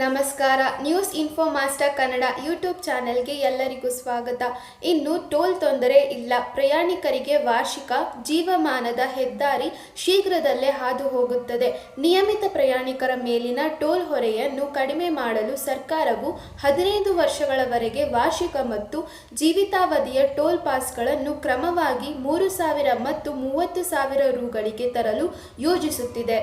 ನಮಸ್ಕಾರ News Info Master Kannada YouTube ಚಾನೆಲ್ಗೆ ಎಲ್ಲರಿಗೂ ಸ್ವಾಗತ. ಇನ್ನು ಟೋಲ್ ತೊಂದರೆ ಇಲ್ಲ. ಪ್ರಯಾಣಿಕರಿಗೆ ವಾರ್ಷಿಕ ಜೀವಮಾನದ ಹೆದ್ದಾರಿ ಶೀಘ್ರದಲ್ಲೇ ಹಾದು ಹೋಗುತ್ತದೆ ನಿಯಮಿತ ಪ್ರಯಾಣಿಕರ ಮೇಲಿನ ಟೋಲ್ ಹೊರೆಯನ್ನು ಕಡಿಮೆ ಮಾಡಲು ಸರ್ಕಾರವು ಹದಿನೈದು ವರ್ಷಗಳವರೆಗೆ ವಾರ್ಷಿಕ ಮತ್ತು ಜೀವಿತಾವಧಿಯ ಟೋಲ್ ಪಾಸ್ಗಳನ್ನು ಕ್ರಮವಾಗಿ ಮೂರು ಸಾವಿರ ಮತ್ತು ಮೂವತ್ತು ಸಾವಿರ ರುಗಳಿಗೆ ತರಲು ಯೋಜಿಸುತ್ತಿದೆ.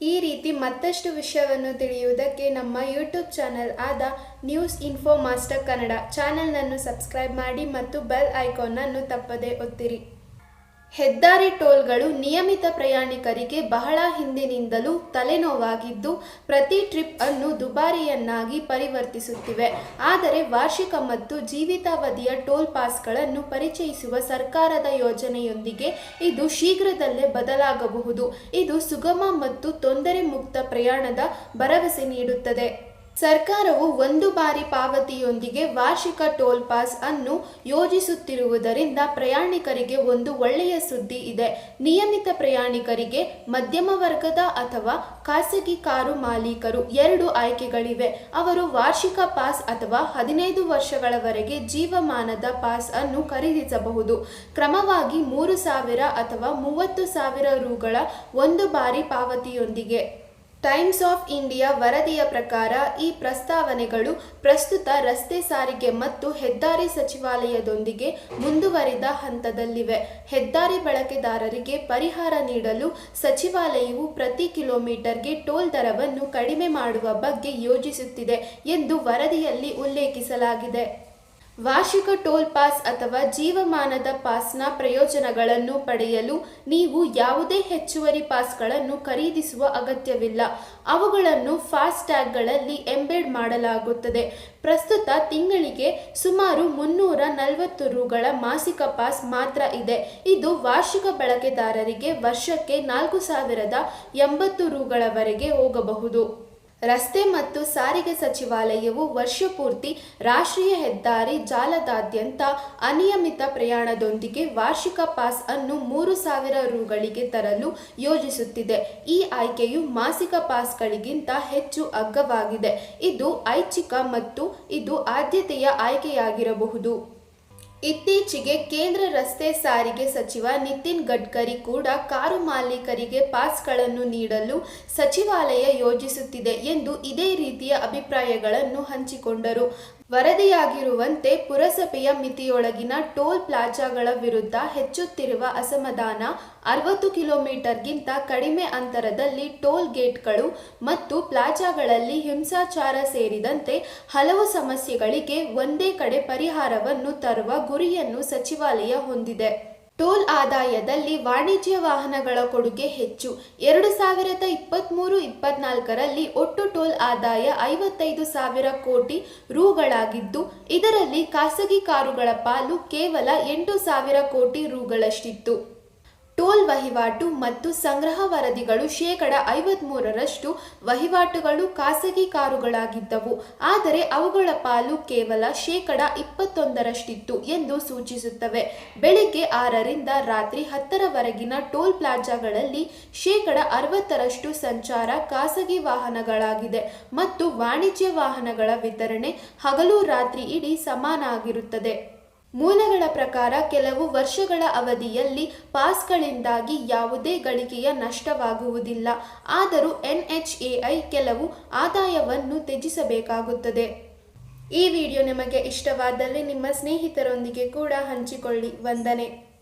ಈ ರೀತಿ ಮತ್ತಷ್ಟು ವಿಷಯವನ್ನು ತಿಳಿಯುವುದಕ್ಕೆ ನಮ್ಮ ಯೂಟ್ಯೂಬ್ ಚಾನೆಲ್ ಆದ ನ್ಯೂಸ್ ಇನ್ಫೋ ಮಾಸ್ಟರ್ ಕನ್ನಡ ಚಾನೆಲ್ನನ್ನು ಸಬ್ಸ್ಕ್ರೈಬ್ ಮಾಡಿ ಮತ್ತು ಬೆಲ್ ಐಕಾನ್ನನ್ನು ತಪ್ಪದೇ ಒತ್ತಿರಿ. ಹೆದ್ದಾರಿ ಟೋಲ್ಗಳು ನಿಯಮಿತ ಪ್ರಯಾಣಿಕರಿಗೆ ಬಹಳ ಹಿಂದಿನಿಂದಲೂ ತಲೆನೋವಾಗಿದ್ದು, ಪ್ರತಿ ಟ್ರಿಪ್ ಅನ್ನು ದುಬಾರಿಯನ್ನಾಗಿ ಪರಿವರ್ತಿಸುತ್ತಿವೆ. ಆದರೆ ವಾರ್ಷಿಕ ಮತ್ತು ಜೀವಿತಾವಧಿಯ ಟೋಲ್ ಪಾಸ್ಗಳನ್ನು ಪರಿಚಯಿಸುವ ಸರ್ಕಾರದ ಯೋಜನೆಯೊಂದಿಗೆ ಇದು ಶೀಘ್ರದಲ್ಲೇ ಬದಲಾಗಬಹುದು. ಇದು ಸುಗಮ ಮತ್ತು ತೊಂದರೆ ಮುಕ್ತ ಪ್ರಯಾಣದ ಭರವಸೆ ನೀಡುತ್ತದೆ. ಸರ್ಕಾರವು ಒಂದು ಬಾರಿ ಪಾವತಿಯೊಂದಿಗೆ ವಾರ್ಷಿಕ ಟೋಲ್ ಪಾಸ್ ಅನ್ನು ಯೋಜಿಸುತ್ತಿರುವುದರಿಂದ ಪ್ರಯಾಣಿಕರಿಗೆ ಒಂದು ಒಳ್ಳೆಯ ಸುದ್ದಿ ಇದೆ. ನಿಯಮಿತ ಪ್ರಯಾಣಿಕರಿಗೆ ಮಧ್ಯಮ ವರ್ಗದ ಅಥವಾ ಖಾಸಗಿ ಕಾರು ಮಾಲೀಕರು ಎರಡು ಆಯ್ಕೆಗಳಿವೆ. ಅವರು ವಾರ್ಷಿಕ ಪಾಸ್ ಅಥವಾ ಹದಿನೈದು ವರ್ಷಗಳವರೆಗೆ ಜೀವಮಾನದ ಪಾಸ್ ಅನ್ನು ಖರೀದಿಸಬಹುದು. ಕ್ರಮವಾಗಿ ಮೂರು ಸಾವಿರ ಅಥವಾ ಮೂವತ್ತು ಸಾವಿರ ರುಗಳ ಒಂದು ಬಾರಿ ಪಾವತಿಯೊಂದಿಗೆ. ಟೈಮ್ಸ್ ಆಫ್ ಇಂಡಿಯಾ ವರದಿಯ ಪ್ರಕಾರ ಈ ಪ್ರಸ್ತಾವನೆಗಳು ಪ್ರಸ್ತುತ ರಸ್ತೆ ಸಾರಿಗೆ ಮತ್ತು ಹೆದ್ದಾರಿ ಸಚಿವಾಲಯದೊಂದಿಗೆ ಮುಂದುವರಿದ ಹಂತದಲ್ಲಿವೆ. ಹೆದ್ದಾರಿ ಬಳಕೆದಾರರಿಗೆ ಪರಿಹಾರ ನೀಡಲು ಸಚಿವಾಲಯವು ಪ್ರತಿ ಕಿಲೋಮೀಟರ್ಗೆ ಟೋಲ್ ದರವನ್ನು ಕಡಿಮೆ ಮಾಡುವ ಬಗ್ಗೆ ಯೋಜಿಸುತ್ತಿದೆ ಎಂದು ವರದಿಯಲ್ಲಿ ಉಲ್ಲೇಖಿಸಲಾಗಿದೆ. ವಾರ್ಷಿಕ ಟೋಲ್ ಪಾಸ್ ಅಥವಾ ಜೀವಮಾನದ ಪಾಸ್ನ ಪ್ರಯೋಜನಗಳನ್ನು ಪಡೆಯಲು ನೀವು ಯಾವುದೇ ಹೆಚ್ಚುವರಿ ಪಾಸ್ಗಳನ್ನು ಖರೀದಿಸುವ ಅಗತ್ಯವಿಲ್ಲ. ಅವುಗಳನ್ನು ಫಾಸ್ಟ್ಯಾಗ್ಗಳಲ್ಲಿ ಎಂಬೆಡ್ ಮಾಡಲಾಗುತ್ತದೆ. ಪ್ರಸ್ತುತ ತಿಂಗಳಿಗೆ ಸುಮಾರು ಮುನ್ನೂರ ನಲವತ್ತು ರುಗಳ ಮಾಸಿಕ ಪಾಸ್ ಮಾತ್ರ ಇದೆ. ಇದು ವಾರ್ಷಿಕ ಬಳಕೆದಾರರಿಗೆ ವರ್ಷಕ್ಕೆ ನಾಲ್ಕು ಸಾವಿರದ ಎಂಬತ್ತು ರುಗಳವರೆಗೆ ಹೋಗಬಹುದು. ರಸ್ತೆ ಮತ್ತು ಸಾರಿಗೆ ಸಚಿವಾಲಯವು ವರ್ಷಪೂರ್ತಿ ರಾಷ್ಟ್ರೀಯ ಹೆದ್ದಾರಿ ಜಾಲದಾದ್ಯಂತ ಅನಿಯಮಿತ ಪ್ರಯಾಣದೊಂದಿಗೆ ವಾರ್ಷಿಕ ಪಾಸ್ ಅನ್ನು ಮೂರು ಸಾವಿರ ರುಗಳಿಗೆ ತರಲು ಯೋಜಿಸುತ್ತಿದೆ. ಈ ಆಯ್ಕೆಯು ಮಾಸಿಕ ಪಾಸ್ಗಳಿಗಿಂತ ಹೆಚ್ಚು ಅಗ್ಗವಾಗಿದೆ. ಇದು ಐಚ್ಛಿಕ ಮತ್ತು ಇದು ಆದ್ಯತೆಯ ಆಯ್ಕೆಯಾಗಿರಬಹುದು. ಇತ್ತೀಚೆಗೆ ಕೇಂದ್ರ ರಸ್ತೆ ಸಾರಿಗೆ ಸಚಿವ ನಿತಿನ್ ಗಡ್ಕರಿ ಕೂಡ ಕಾರು ಮಾಲೀಕರಿಗೆ ಪಾಸ್ಗಳನ್ನು ನೀಡಲು ಸಚಿವಾಲಯ ಯೋಜಿಸುತ್ತಿದೆ ಎಂದು ಇದೇ ರೀತಿಯ ಅಭಿಪ್ರಾಯಗಳನ್ನು ಹಂಚಿಕೊಂಡರು. ವರದಿಯಾಗಿರುವಂತೆ ಪುರಸಭೆಯ ಮಿತಿಯೊಳಗಿನ ಟೋಲ್ ಪ್ಲಾಜಾಗಳ ವಿರುದ್ಧ ಹೆಚ್ಚುತ್ತಿರುವ ಅಸಮಾಧಾನ ಅರವತ್ತು ಕಿಲೋಮೀಟರ್ಗಿಂತ ಕಡಿಮೆ ಅಂತರದಲ್ಲಿ ಟೋಲ್ ಗೇಟ್ಗಳು ಮತ್ತು ಪ್ಲಾಜಾಗಳಲ್ಲಿ ಹಿಂಸಾಚಾರ ಸೇರಿದಂತೆ ಹಲವು ಸಮಸ್ಯೆಗಳಿಗೆ ಒಂದೇ ಕಡೆ ಪರಿಹಾರವನ್ನು ತರುವ ಗುರಿಯನ್ನು ಸಚಿವಾಲಯ ಹೊಂದಿದೆ. ಟೋಲ್ ಆದಾಯದಲ್ಲಿ ವಾಣಿಜ್ಯ ವಾಹನಗಳ ಕೊಡುಗೆ ಹೆಚ್ಚು. ಎರಡು ಸಾವಿರದ ಇಪ್ಪತ್ತ್ಮೂರು ಇಪ್ಪತ್ನಾಲ್ಕರಲ್ಲಿ ಒಟ್ಟು ಟೋಲ್ ಆದಾಯ ಐವತ್ತೈದು ಸಾವಿರ ಕೋಟಿ ರೂಗಳಾಗಿದ್ದು, ಇದರಲ್ಲಿ ಖಾಸಗಿ ಕಾರುಗಳ ಪಾಲು ಕೇವಲ ಎಂಟು ಸಾವಿರ ಕೋಟಿ ರುಗಳಷ್ಟಿತ್ತು. ಟೋಲ್ ವಹಿವಾಟು ಮತ್ತು ಸಂಗ್ರಹ ವರದಿಗಳು ಶೇಕಡ ಐವತ್ಮೂರರಷ್ಟು ವಹಿವಾಟುಗಳು ಖಾಸಗಿ ಕಾರುಗಳಾಗಿದ್ದವು. ಆದರೆ ಅವುಗಳ ಪಾಲು ಕೇವಲ ಶೇಕಡ ಇಪ್ಪತ್ತೊಂದರಷ್ಟಿತ್ತು ಎಂದು ಸೂಚಿಸುತ್ತವೆ. ಬೆಳಿಗ್ಗೆ ಆರರಿಂದ ರಾತ್ರಿ ಹತ್ತರವರೆಗಿನ ಟೋಲ್ ಪ್ಲಾಜಾಗಳಲ್ಲಿ ಶೇಕಡ ಅರವತ್ತರಷ್ಟು ಸಂಚಾರ ಖಾಸಗಿ ವಾಹನಗಳಾಗಿದೆ ಮತ್ತು ವಾಣಿಜ್ಯ ವಾಹನಗಳ ವಿತರಣೆ ಹಗಲು ರಾತ್ರಿ ಇಡೀ ಸಮಾನ ಆಗಿರುತ್ತದೆ. ಮೂಲಗಳ ಪ್ರಕಾರ ಕೆಲವು ವರ್ಷಗಳ ಅವಧಿಯಲ್ಲಿ ಪಾಸ್ಗಳಿಂದಾಗಿ ಯಾವುದೇ ಗಳಿಕೆಯ ನಷ್ಟವಾಗುವುದಿಲ್ಲ. ಆದರೂ ಎನ್ಎಚ್ಎಐ ಕೆಲವು ಆದಾಯವನ್ನು ತ್ಯಜಿಸಬೇಕಾಗುತ್ತದೆ. ಈ ವಿಡಿಯೋ ನಿಮಗೆ ಇಷ್ಟವಾದಲ್ಲಿ ನಿಮ್ಮ ಸ್ನೇಹಿತರೊಂದಿಗೆ ಕೂಡ ಹಂಚಿಕೊಳ್ಳಿ. ವಂದನೆ.